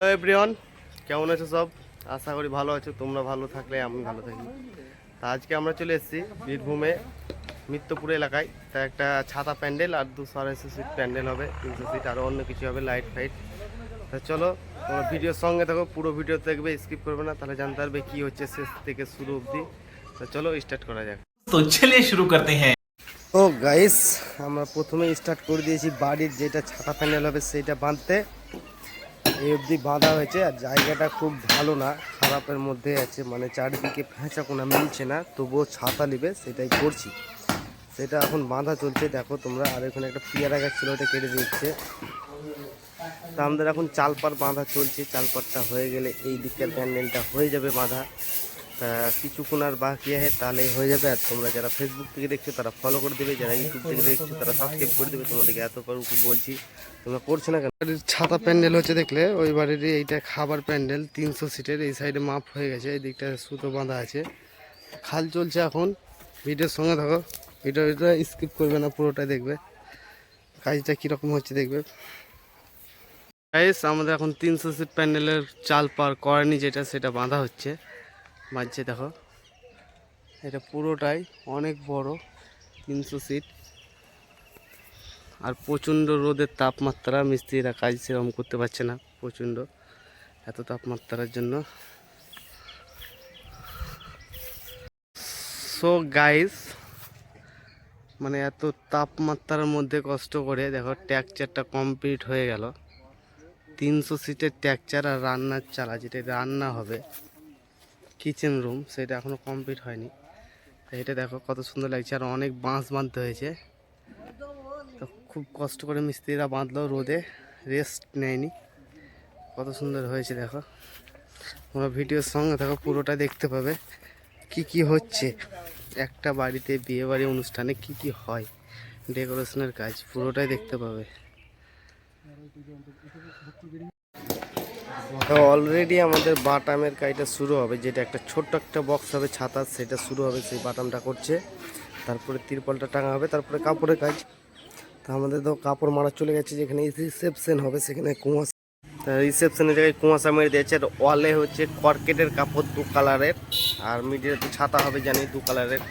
Everyone কেমন আছো সব? আশা করি ভালো আছো। তোমরা ভালো থাকলে আমি ভালো থাকি। তা আজকে আমরা চলে এসেছি বীরভূমে মিত্রপুর এলাকায়। তা একটা ছাতা প্যান্ডেল আর দুশো আড়াইশো সিট প্যান্ডেল হবে তিনশো সিট আরও অন্য কিছু হবে লাইট ফাইট। তা চলো তোমরা ভিডিওর সঙ্গে থাকো পুরো ভিডিও দেখবে স্কিপ করবে না তাহলে জানতে পারবে কী হচ্ছে শেষ থেকে শুরু অবধি। তা চলো স্টার্ট করা যাক। তো চলে শুরু করতে হ্যাঁ। ও গাইস আমরা প্রথমে স্টার্ট করে দিয়েছি বাড়ির যেটা ছাতা প্যান্ডেল হবে সেইটা বাঁধতে। এই অবধি বাঁধা হয়েছে আর জায়গাটা খুব ভালো না, খারাপের মধ্যে আছে মানে চারিদিকে ফেঁচা কোনা মিলছে না, তবুও ছাতা নিবে, সেটাই করছি। সেটা এখন বাঁধা চলছে, দেখো তোমরা, আর এখানে একটা পিয়ারা গাছ ছিল, ওটা কেটে দিচ্ছে। তা আমাদের এখন চালপার বাঁধা চলছে চালপারটা হয়ে গেলে এই দিকের প্যান্ডেলটা হয়ে যাবে বাঁধা। কিছুক্ষণ আর বাকি আছে তাহলে হয়ে যাবে। আর তোমরা যারা ফেসবুক থেকে দেখছ, তারা ফলো করে দেবে। যারা ইউটিউব থেকে দেখছ, তারা সাবস্ক্রাইব করে দেবে। তোমাদেরকে এত বলছি, তোমরা করছ না কেন? ছাতা প্যান্ডেল হচ্ছে দেখলে, ওই বাড়ির এইটা খাবার প্যান্ডেল, তিনশো সিটের, এই সাইডে মাপ হয়ে গেছে, এই দিকটা সুতো বাঁধা আছে। খাল চলছে এখন, ভিডিওর সঙ্গে থাকো, ভিডিওটা স্কিপ করবে না, পুরোটাই দেখবে। কাজটা কীরকম হচ্ছে দেখবে। আমাদের এখন তিনশো সিট প্যান্ডেলের চাল পার করেনি যেটা, সেটা বাঁধা হচ্ছে। বাজছে, দেখো। এটা পুরোটাই অনেক বড়, তিনশো সিট আর প্রচণ্ড রোদের তাপমাত্রা মিস্ত্রিরা কাজ সেরকম করতে পারছে না, প্রচণ্ড। এত তাপমাত্রার জন্য। সো গাইস মানে এত তাপমাত্রার মধ্যে কষ্ট করে, দেখো ট্যাকচারটা কমপ্লিট হয়ে গেল। তিনশো সিটের ট্যাকচার আর রান্নার চালা, যেটা রান্না হবে। কিচেন রুম সেটা এখনও কমপ্লিট হয়নি। এটা দেখো কত সুন্দর লাগছে, আর অনেক বাঁশ বাঁধতে হয়েছে। তো খুব কষ্ট করে মিস্ত্রিরা বাঁধলো, রোদে রেস্ট নেয়নি। কত সুন্দর হয়েছে দেখো। তোমরা ভিডিওর সঙ্গে দেখো, পুরোটা দেখতে পাবে কি কি হচ্ছে। একটা বাড়িতে বিয়ে বাড়ি অনুষ্ঠানে কি কি হয় ডেকোরেশনের কাজ, পুরোটাই দেখতে পাবে। অলরেডি আমাদের বাটামের কাজটা শুরু হবে, যেটা একটা ছোট্ট একটা বক্স হবে, ছাতা, সেটা শুরু হবে, সেই বাটামটা করছে। তারপরে তিরপলটা টাঙা হবে, তারপরে কাপড়ের কাজ। তা আমাদের তো কাপড় মারা চলে গেছে, যেখানে রিসেপশন হবে, সেখানে কুয়াশা। রিসেপশনের জায়গায় কুয়াশা মেরে দিয়েছে, আর ওয়ালে হচ্ছে কর্কেটের কাপড় দু কালারের আর মিডিলে তো ছাতা হবে, জানি, দু কালারের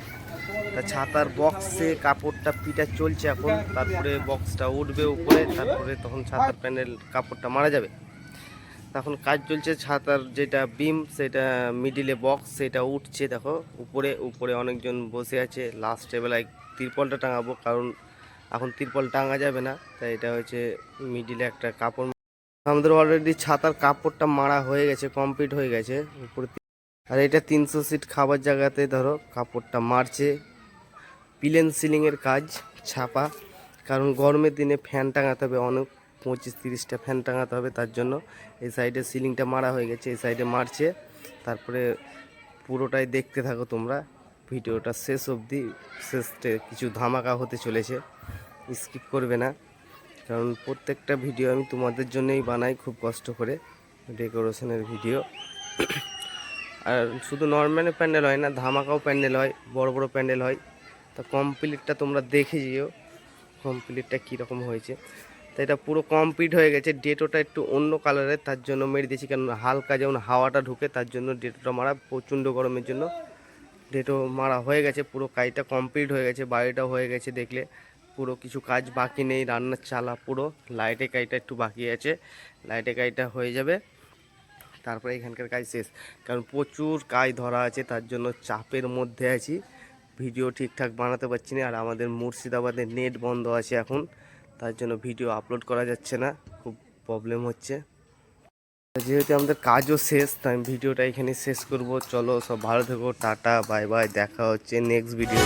তা ছাতার বক্সে কাপড়টা পিটা চলছে এখন, তারপরে বক্সটা উঠবে উপরে, তারপরে তখন ছাতার প্যানেল কাপড়টা মারা যাবে। তখন কাজ চলছে, ছাতার যেটা বিম, সেটা মিডিলে বক্স সেটা উঠছে দেখো, উপরে উপরে অনেকজন বসে আছে লাস্ট বেলায় তিরপলটা টাঙাবো, কারণ এখন তিরপল টাঙা যাবে না, তাই এটা হচ্ছে মিডিলে একটা কাপড়। আমাদের অলরেডি ছাতার কাপড়টা মারা হয়ে গেছে কমপ্লিট হয়ে গেছে, উপরে আর এটা তিনশো সিট খাবার জায়গাতে ধরো, কাপড়টা মারছে। পিলেন সিলিংয়ের কাজ, ছাপা, কারণ গরমের দিনে ফ্যান টাঙাতে হবে, অনেক পঁচিশ তিরিশটা ফ্যান টাঙাতে হবে তার জন্য। এই সাইডে সিলিংটা মারা হয়ে গেছে, এই সাইডে মারছে। তারপরে পুরোটাই দেখতে থাকো তোমরা। ভিডিওটা শেষ অবধি, শেষে কিছু ধামাকা হতে চলেছে, স্কিপ করবে না। কারণ প্রত্যেকটা ভিডিও আমি তোমাদের জন্যই বানাই খুব কষ্ট করে, ডেকোরেশনের ভিডিও। আর শুধু নর্মাল প্যান্ডেল হয় না, ধামাকাও প্যান্ডেল হয়, বড় বড় প্যান্ডেল হয়। তা কমপ্লিটটা তোমরা দেখে যেও কমপ্লিটটা কীরকম হয়েছে। তো এটা পুরো কমপ্লিট হয়ে গেছে। ডেটোটা একটু অন্য কালারের তার জন্য মেরে দিয়েছি। কারণ হালকা যেমন হাওয়াটা ঢুকে, তার জন্য ডেটোটা মারা প্রচণ্ড গরমের জন্য ডেটো মারা হয়ে গেছে। পুরো কাজটা কমপ্লিট হয়ে গেছে বাড়িটাও হয়ে গেছে দেখলে। পুরো কিছু কাজ বাকি নেই, রান্নার চালা পুরো লাইটের কাজটা একটু বাকি আছে। লাইটের কাজটা হয়ে যাবে। তারপরে এখানকার কাজ শেষ। কারণ প্রচুর কাজ ধরা আছে, তার জন্য চাপের মধ্যে আছি। ভিডিও ঠিকঠাক বানাতে পারছি না, আর আমাদের মুর্শিদাবাদের নেট বন্ধ আছে এখন। তার জন্য ভিডিও আপলোড করা যাচ্ছে না, খুব প্রবলেম হচ্ছে। যেহেতু আমাদের কাজও শেষ, তাই ভিডিওটা এখানে শেষ করব। চলো সব ভালো থেকো, টাটা বাই বাই দেখা হচ্ছে নেক্সট ভিডিও